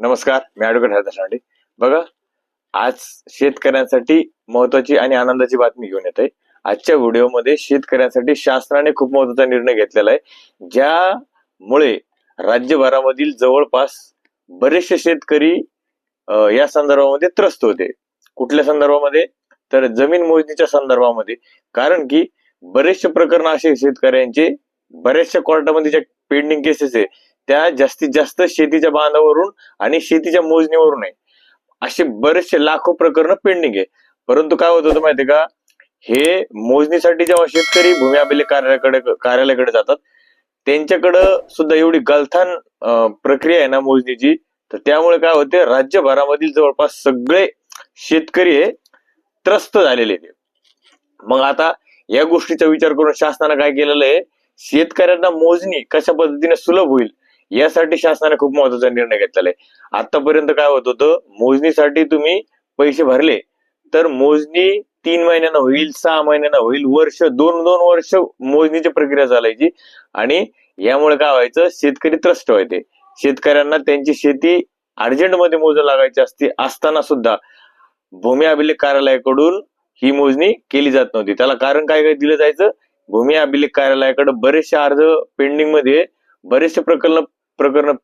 नमस्कार मी ॲडव्होकेट हरदास लांडे. बघा आज शेतकऱ्यांसाठी महत्वाची आणि आनंदाची बातमी घेऊन येत आहे आजच्या व्हिडिओमध्ये शेतकऱ्यांसाठी शासनाने खूप महत्त्वाचा निर्णय घेतलेला आहे ज्यामुळे राज्यभरामधील जवळपास बरेचसे शेतकरी या संदर्भामध्ये त्रस्त होते. कुठल्या संदर्भामध्ये? तर जमीन मोजणीच्या संदर्भामध्ये. कारण की बरेचसे प्रकरण असे शेतकऱ्यांचे. बऱ्याचशा कोर्टामध्ये ज्या पेंडिंग केसेस आहे त्या जास्तीत जास्त शेतीच्या बांधावरून आणि शेतीच्या मोजणीवरून आहे. असे बरेचसे लाखो प्रकरण पेंडिंग आहे. परंतु काय होत होतं माहितीये का? हे मोजणीसाठी जेव्हा शेतकरी भूमी अभिलेख कार्यालयाकडे कार्यालयाकडे जातात त्यांच्याकडं सुद्धा एवढी गलथान प्रक्रिया आहे ना मोजणीची. तर त्यामुळे काय होते राज्यभरामधील जवळपास सगळे शेतकरी हे त्रस्त झालेले आहेत. मग आता या गोष्टीचा विचार करून शासनानं काय केलेलं आहे? शेतकऱ्यांना मोजणी कशा पद्धतीने सुलभ होईल? यासाठी शासनाने खूप महत्त्वाचा निर्णय घेतलेला आहे. आतापर्यंत काय होत होतं मोजणीसाठी तुम्ही पैसे भरले तर मोजणी तीन महिन्यानं होईल सहा महिन्यानं होईल वर्ष दोन दोन वर्ष मोजणीची प्रक्रिया चालायची. आणि यामुळे काय व्हायचं शेतकरी त्रस्त व्हायचे. शेतकऱ्यांना त्यांची शेती अर्जंटमध्ये मोजून लागायची असते असताना सुद्धा भूमी अभिलेख कार्यालयाकडून ही मोजणी केली जात नव्हती. त्याला कारण काय काय दिलं जायचं? भूमी अभिलेख कार्यालयाकडे बरेचसे अर्ज पेंडिंगमध्ये बरेचसे प्रकरण प्रकरण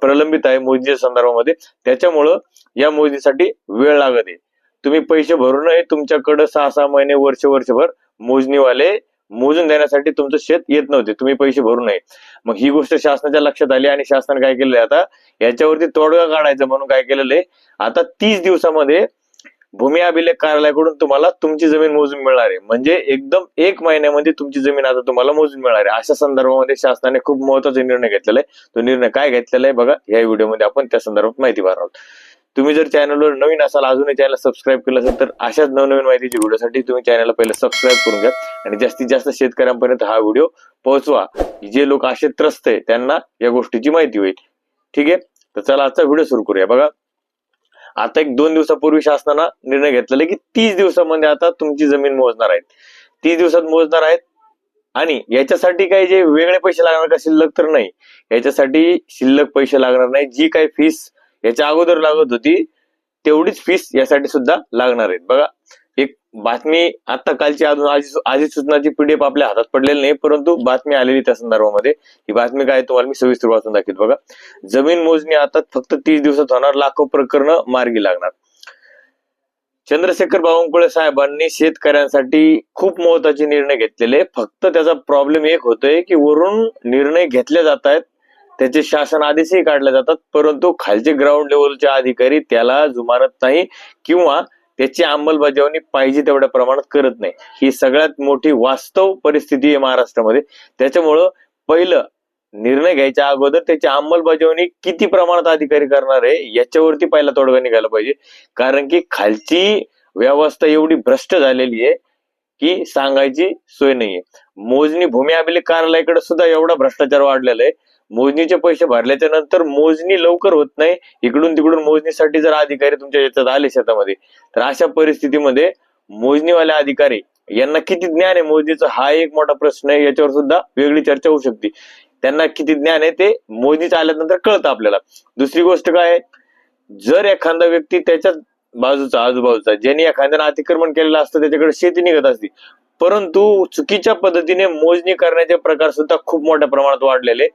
प्रलंबित आहे मोजणीच्या संदर्भामध्ये. त्याच्यामुळं या मोजणीसाठी वेळ लागत आहे. तुम्ही पैसे भरून तुमच्याकडे सहा सहा महिने वर्ष वर्षभर मोजणीवाले मोजून देण्यासाठी तुमचं शेत येत नव्हते. तुम्ही पैसे भरू नये. मग ही गोष्ट शासनाच्या लक्षात आली आणि शासनाने काय केलेलं आहे आता? याच्यावरती तोडगा काढायचं म्हणून काय केलेलं आहे? आता तीस दिवसामध्ये भूमी अभिलेख कार्यालयाकडून तुम्हाला तुमची जमीन मोजून मिळणार आहे. म्हणजे एकदम एक महिन्यामध्ये तुमची जमीन आता तुम्हाला मोजून मिळणार आहे. अशा संदर्भामध्ये शासनाने खूप महत्त्वाचा निर्णय घेतलेला आहे. तो निर्णय काय घेतलेला आहे बघा. या व्हिडिओमध्ये आपण त्या संदर्भात माहिती भरणार आहोत. तुम्ही जर चॅनलवर नवीन असाल अजूनही चॅनल सबस्क्राईब केलं असेल तर अशाच नवनवीन माहितीच्या व्हिडिओसाठी तुम्ही चॅनलला पहिले सबस्क्राईब करून घ्या. आणि जास्तीत जास्त शेतकऱ्यांपर्यंत हा व्हिडिओ पोहोचवा. जे लोक असे त्रस्त आहे त्यांना या गोष्टीची माहिती होईल. ठीक आहे? तर चला आजचा व्हिडिओ सुरू करूया. बघा आता एक दोन दिवसापूर्वी शासनानं निर्णय घेतलेला की तीस दिवसामध्ये आता तुमची जमीन मोजणार आहेत. तीस दिवसात मोजणार आहेत. आणि याच्यासाठी काही जे वेगळे पैसे लागणार का शिल्लक तर नाही. याच्यासाठी शिल्लक पैसे लागणार नाही. जी काही फीस याच्या अगोदर लागत होती तेवढीच फीस यासाठी सुद्धा लागणार आहेत. बघा बातमी आता कालची अजून आजी सूचनाची पीडीएफ आपल्या हातात पडलेली नाही परंतु बातमी आलेली त्या संदर्भामध्ये. ही बातमी काय तुम्हाला मी सविस्तर वाचून दाखवत बघा. जमीन मोजणी आता फक्त तीस दिवसात होणार लाखो प्रकरण मार्गी लागणार. चंद्रशेखर बावनकुळे साहेबांनी शेतकऱ्यांसाठी खूप महत्त्वाचे निर्णय घेतलेले. फक्त त्याचा प्रॉब्लेम एक होतोय की वरून निर्णय घेतले जात आहेत त्याचे शासन आदेशही काढले जातात परंतु खालचे ग्राउंड लेवलचे अधिकारी त्याला जुमानत नाही किंवा त्याची अंमलबजावणी पाहिजे तेवढ्या प्रमाणात करत नाही. ही सगळ्यात मोठी वास्तव परिस्थिती आहे महाराष्ट्रामध्ये. त्याच्यामुळं पहिलं निर्णय घ्यायच्या अगोदर त्याची अंमलबजावणी किती प्रमाणात अधिकारी करणार आहे याच्यावरती पहिला तोडगा निघाला पाहिजे. कारण की खालची व्यवस्था एवढी भ्रष्ट झालेली आहे की सांगायची सोय नाहीये. मोजणी भूमी अभिलेख कार्यालयाकडे सुद्धा एवढा भ्रष्टाचार वाढलेला आहे. मोजणीचे पैसे भरल्याच्या नंतर मोजणी लवकर होत नाही. इकडून तिकडून मोजणीसाठी जर अधिकारी तुमच्या याच्यात आले शेतामध्ये तर अशा परिस्थितीमध्ये मोजणीवाले अधिकारी यांना किती ज्ञान आहे? मोजणीचं हा एक मोठा प्रश्न आहे. याच्यावर सुद्धा वेगळी चर्चा होऊ शकते. त्यांना किती ज्ञान आहे ते मोजणीचं आल्यानंतर कळतं आपल्याला. दुसरी गोष्ट काय जर एखादा व्यक्ती त्याच्या बाजूचा आजूबाजूचा. ज्यांनी एखाद्यानं अतिक्रमण केलेलं असतं त्याच्याकडे शेती निघत असते. परंतु चुकीच्या पद्धतीने मोजणी करण्याचे प्रकार सुद्धा खूप मोठ्या प्रमाणात वाढलेले.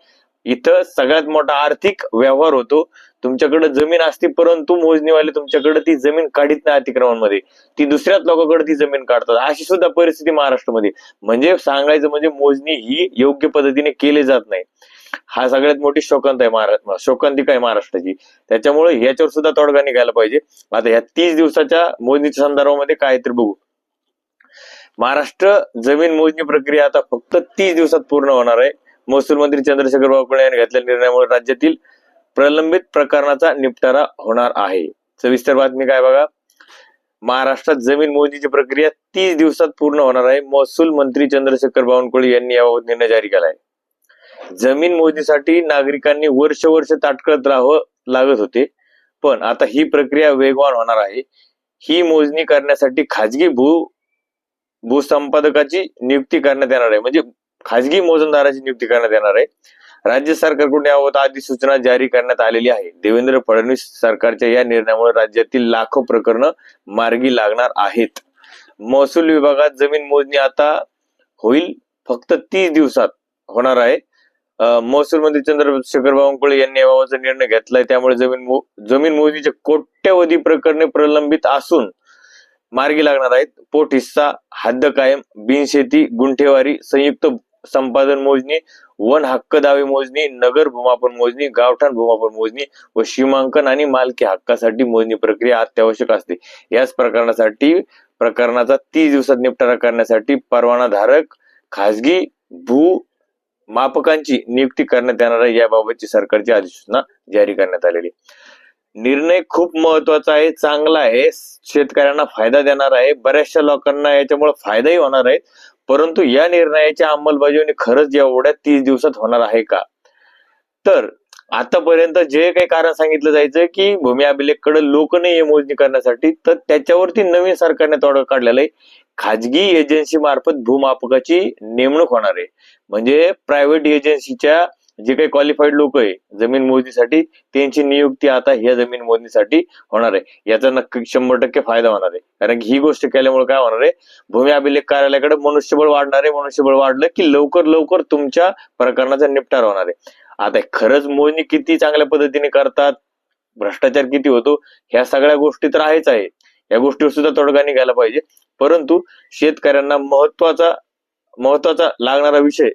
इथं सगळ्यात मोठा आर्थिक व्यवहार होतो. तुमच्याकडे जमीन असते परंतु मोजणीवाले तुमच्याकडे ती जमीन काढीत नाही अतिक्रमणमध्ये. ती दुसऱ्याच लोकांकडे ती जमीन काढतात. अशी सुद्धा परिस्थिती महाराष्ट्रामध्ये. म्हणजे सांगायचं म्हणजे मोजणी ही योग्य पद्धतीने केली जात नाही. हा सगळ्यात मोठी शोकंत आहे महाराष्ट्र शोकांतिका आहे महाराष्ट्राची. त्याच्यामुळे ह्याच्यावर सुद्धा तोडगा निघायला पाहिजे. आता ह्या तीस दिवसाच्या मोजणीच्या संदर्भामध्ये काय तर बघू. महाराष्ट्र जमीन मोजणी प्रक्रिया आता फक्त तीस दिवसात पूर्ण होणार आहे. महसूल मंत्री चंद्रशेखर बावकुळे यांनी घेतलेल्या निर्णयामुळे राज्यातील प्रलंबित प्रकरणाचा निपटारा होणार आहे. सविस्तर बातमी काय बघा? महाराष्ट्रात जमीन मोजणीची प्रक्रिया तीस दिवसात पूर्ण होणार आहे. महसूल मंत्री चंद्रशेखर बावनकुळे यांनी याबाबत निर्णय जारी केला आहे जमीन मोजणीसाठी नागरिकांनी वर्ष वर्ष ताटकळत राहावं लागत होते. पण आता ही प्रक्रिया वेगवान होणार आहे. ही मोजणी करण्यासाठी खाजगी भू भूसंपादकाची नियुक्ती करण्यात येणार आहे. म्हणजे खाजगी मोजणदाराची नियुक्ती करण्यात येणार आहे. राज्य सरकारकडून याबाबत अधिसूचना जारी करण्यात आलेली आहे. देवेंद्र फडणवीस सरकारच्या या निर्णयामुळे राज्यातील लाखो प्रकरण मार्गी लागणार आहेत. महसूल विभागात जमीन मोजणी आता होईल. फक्त तीस दिवसात होणार आहे. महसूलमंत्री चंद्रशेखर बावनकुळे यांनी याबाबतचा निर्णय घेतलाय. त्यामुळे जमीन मो- जमीन मोजणीचे कोट्यवधी प्रकरणे प्रलंबित असून मार्गी लागणार आहेत. पोट हिस्सा हद्द कायम बिनशेती गुंठेवारी संयुक्त संपादन मोजणी वन हक्क दावे मोजणी नगर भूमापन मोजणी गावठाण भूमापन मोजणी व सीमांकन आणि मालकी हक्कासाठी मोजणी प्रक्रिया अत्यावश्यक असते. याच प्रकरणासाठी प्रकरणाचा तीस दिवसात निपटारा करण्यासाठी परवानाधारक खासगी भू मापकांची नियुक्ती करण्यात येणार आहे याबाबतची सरकारची अधिसूचना जारी करण्यात आलेली निर्णय खूप महत्त्वाचा आहे चांगला आहे शेतकऱ्यांना फायदा देणार आहे बऱ्याचशा लोकांना याच्यामुळे फायदाही होणार आहे. परंतु या निर्णयाची अंमलबजावणी खरंच एवढ्या तीस दिवसात होणार आहे का? तर आतापर्यंत जे काही कारण सांगितलं जायचं की भूमी अभिलेखकडे लोक नाही मोजणी करण्यासाठी तर त्याच्यावरती नवीन सरकारने तोडगा काढलेला आहे. खाजगी एजन्सी मार्फत भूमापकाची नेमणूक होणार आहे. म्हणजे प्रायव्हेट एजन्सीच्या जे काही क्वालिफाईड लोक आहे जमीन मोजणीसाठी त्यांची नियुक्ती आता ह्या जमीन मोजणीसाठी होणार आहे. याचा नक्की शंभर टक्के फायदा होणार आहे. कारण की ही गोष्ट केल्यामुळे काय होणार आहे? भूमी अभिलेख कार्यालयाकडे मनुष्यबळ वाढणार आहे. मनुष्यबळ वाढलं की लवकर लवकर तुमच्या प्रकरणाचा निपटारा होणार आहे. आता खरंच मोजणी किती चांगल्या पद्धतीने करतात? भ्रष्टाचार किती होतो? ह्या सगळ्या गोष्टी तर आहेच आहे. या गोष्टीवर सुद्धा तोडगा निघायला पाहिजे. परंतु शेतकऱ्यांना महत्त्वाचा महत्त्वाचा लागणारा विषय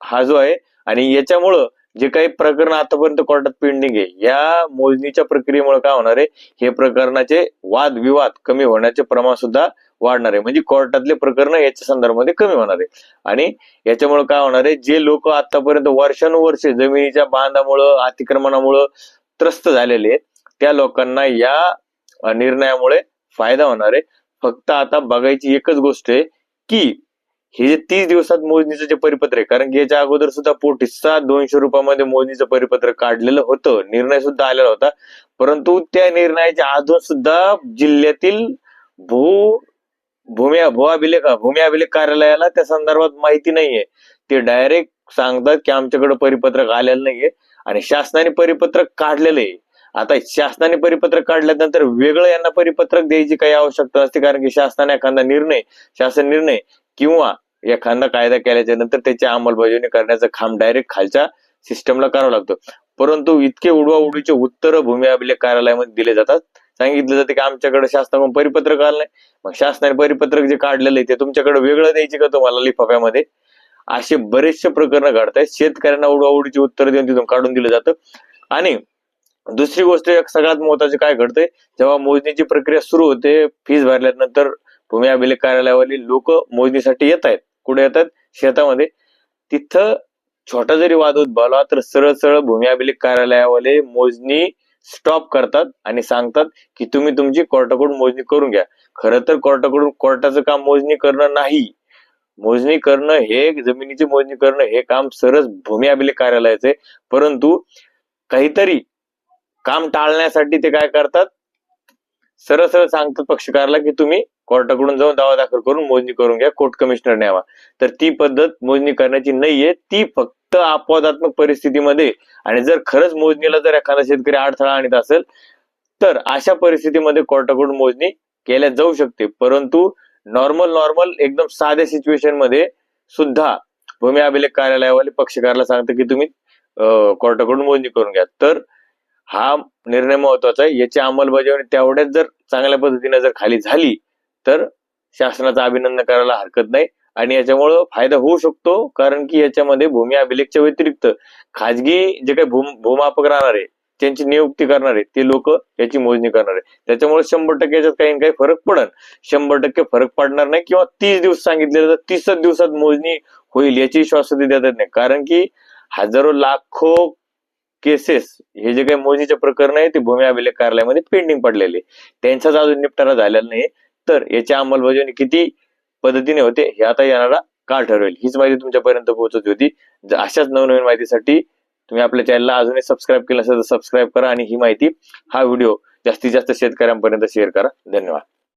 हा जो आहे आणि याच्यामुळं जे काही प्रकरण आतापर्यंत कोर्टात पेंडिंग आहे या मोजणीच्या प्रक्रियेमुळे काय होणार आहे? हे प्रकरणाचे वाद विवाद कमी होण्याचे प्रमाण सुद्धा वाढणार आहे. म्हणजे कोर्टातले प्रकरण याच्या संदर्भामध्ये कमी होणार आहे. आणि याच्यामुळे काय होणार आहे? जे लोक आतापर्यंत वर्षानुवर्षे जमिनीच्या बांधामुळं अतिक्रमणामुळं त्रस्त झालेले आहेत त्या लोकांना या निर्णयामुळे फायदा होणार आहे. फक्त आता बघायची एकच गोष्ट आहे की हे जे तीस दिवसात मोजणीचं जे परिपत्र आहे कारण की याच्या अगोदर सुद्धा पोट दोनशे रुपयामध्ये मोजणीचं परिपत्र काढलेलं होतं. निर्णय सुद्धा आलेला होता. परंतु त्या निर्णयाच्या अजून सुद्धा जिल्ह्यातील भू भूमी भू अभिलेख भूमी अभिलेख कार्यालयाला त्या संदर्भात माहिती नाहीये. ते डायरेक्ट सांगतात की आमच्याकडे परिपत्रक आलेलं नाहीये आणि शासनाने परिपत्रक काढलेलं आहे. आता शासनाने परिपत्रक काढल्यानंतर वेगळं यांना परिपत्रक द्यायची काही आवश्यकता नसते कारण की शासनाने एखादा निर्णय शासन निर्णय किंवा एखादा कायदा केल्याच्यानंतर त्याची अंमलबजावणी करण्याचं काम डायरेक्ट खालच्या सिस्टमला करावं लागतं. परंतु इतके उडवाउडीचे उत्तर भूमी अभिलेख कार्यालयामध्ये दिले जातात. सांगितलं जाते की आमच्याकडे शासनाकडून परिपत्रक आलं नाही. मग शासनाने परिपत्रक जे काढलेलं आहे ते तुमच्याकडे वेगळं द्यायचे का तुम्हाला लिफाफ्यामध्ये? असे बरेचसे प्रकरण घडत आहेत शेतकऱ्यांना उडवाउडीची उत्तर देऊन तिथून काढून दिलं जातं. आणि दुसरी गोष्ट एक सगळ्यात महत्वाची काय घडतंय? जेव्हा मोजणीची प्रक्रिया सुरू होते फीस भरल्यानंतर भूमी अभिलेख कार्यालयावाली लोक मोजणीसाठी येत आहेत. कुठे येतात शेतामध्ये. तिथं छोटा जरी वाद उद्भवला तर सरळ सरळ भूमी अभिलेख कार्यालयावाले मोजणी स्टॉप करतात आणि सांगतात की तुम्ही तुमची कोर्टाकडून मोजणी करून घ्या. खरं तर कोर्टाकडून कोर्टाचं काम मोजणी करणं नाही. मोजणी करणं हे जमिनीची मोजणी करणं हे काम सरळ भूमी अभिलेख कार्यालयाचे परंतु काहीतरी काम टाळण्यासाठी ते काय करतात? सरळ सरळ सांगतात पक्षकारला की तुम्ही कोर्टाकडून जाऊन दावा दाखल करून मोजणी करून घ्या कोर्ट कमिशनर न्यावा. तर ती पद्धत मोजणी करण्याची नाहीये ती फक्त अपवादात्मक परिस्थितीमध्ये आणि जर खरंच मोजणीला जर एखादा शेतकरी अडथळा आणत असेल तर अशा परिस्थितीमध्ये कोर्टाकडून मोजणी केल्या जाऊ शकते. परंतु नॉर्मल नॉर्मल एकदम साध्या सिच्युएशनमध्ये सुद्धा भूमी अभिलेख कार्यालयावाले पक्षकारला सांगतं की तुम्ही कोर्टाकडून मोजणी करून घ्या. तर हा निर्णय महत्त्वाचा आहे. याची अंमलबजावणी तेवढ्याच जर चांगल्या पद्धतीने जर खाली झाली तर शासनाचं अभिनंदन करायला हरकत नाही आणि याच्यामुळं फायदा होऊ शकतो. कारण की याच्यामध्ये भूमी अभिलेखच्या व्यतिरिक्त खाजगी जे काही भूम भूमापक राहणार आहे त्यांची नियुक्ती करणार आहे ते लोक याची मोजणी करणार. आहे त्याच्यामुळे शंभर टक्के याच्यात काही ना काही फरक पडन. शंभर टक्के फरक पडणार नाही किंवा तीस दिवस सांगितले तर तीसच दिवसात मोजणी होईल याची श्वासती देता येत नाही. कारण की हजारो लाखो केसेस हे जे काही मोजणीचे प्रकरण आहे ते भूमी अभिलेख कार्यालयामध्ये पेंडिंग पडलेले. त्यांचाच अजून निपटारा झालेला नाही. तर याची अंमलबजावणी किती पद्धतीने होते हे आता येणारा काळ ठरवेल. हीच माहिती तुमच्यापर्यंत पोहोचत होती. अशाच नवनवीन माहितीसाठी तुम्ही आपल्या चॅनलला अजूनही सबस्क्राईब केलं असेल तर सबस्क्राईब करा आणि ही माहिती हा व्हिडिओ जास्तीत जास्त शेतकऱ्यांपर्यंत शेअर करा. धन्यवाद.